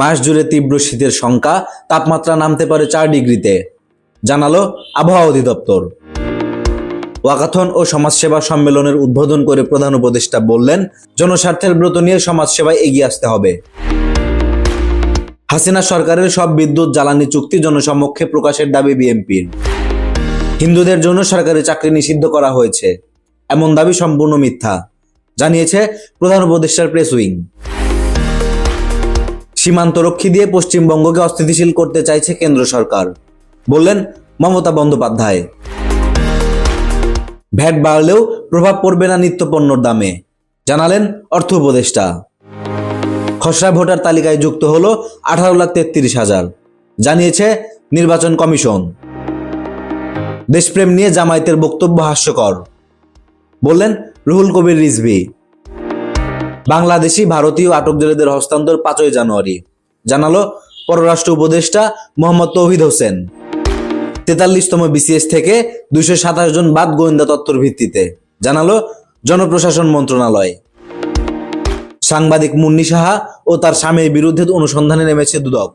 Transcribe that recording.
মাস জুড়ে তীব্র শীতের সংখ্যা, তাপমাত্রা নামতে পারে চার ডিগ্রিতে। জানালো আবহাওয়া অধিদপ্তর। ওয়াকাথন ও সমাজসেবা সম্মেলনের উদ্বোধন করে প্রধান উপদেষ্টা বললেন, জনস্বার্থের ব্রত নিয়ে সমাজসেবায় এগিয়ে আসতে হবে। হাসিনা সরকারের সব বিদ্যুৎ, জ্বালানি চুক্তি জনসমক্ষে প্রকাশের দাবি বিএনপির। হিন্দুদের জন্য সরকারি চাকরি নিষিদ্ধ করা হয়েছে। এমন দাবি সম্পূর্ণ মিথ্যা, জানিয়েছে প্রধান উপদেষ্টার প্রেস উইং। সীমান্তরক্ষী দিয়ে পশ্চিমবঙ্গকে অস্থিতিশীল করতে চাইছে কেন্দ্র সরকার। বললেন মমতা বন্দ্যোপাধ্যায়। ভ্যাট বাড়লেও প্রভাব পড়বে না নিত্যপণ্যর দামে, জানালেন অর্থ উপদেষ্টা। খসড়া ভোটার তালিকায় যুক্ত হলো আঠারো লাখ তেত্রিশ হাজার, জানিয়েছে নির্বাচন কমিশন। দেশপ্রেম নিয়ে জামায়াতের বক্তব্য হাস্যকর, বললেন রুহুল কবির রিজভি। বাংলাদেশি, ভারতীয় আটক জেলেদের হস্তান্তর পাঁচই জানুয়ারি। জানালো পররাষ্ট্র উপদেষ্টা মোহাম্মদ তৌহিদ হোসেন। তেতাল্লিশতম বিসিএস থেকে দুইশো সাতাশ জন বাদ গোয়েন্দা তত্ত্বর ভিত্তিতে, জানালো জনপ্রশাসন মন্ত্রণালয়। সাংবাদিক মুন্নি সাহা ও তার স্বামীর বিরুদ্ধে অনুসন্ধানে নেমেছে দুদক।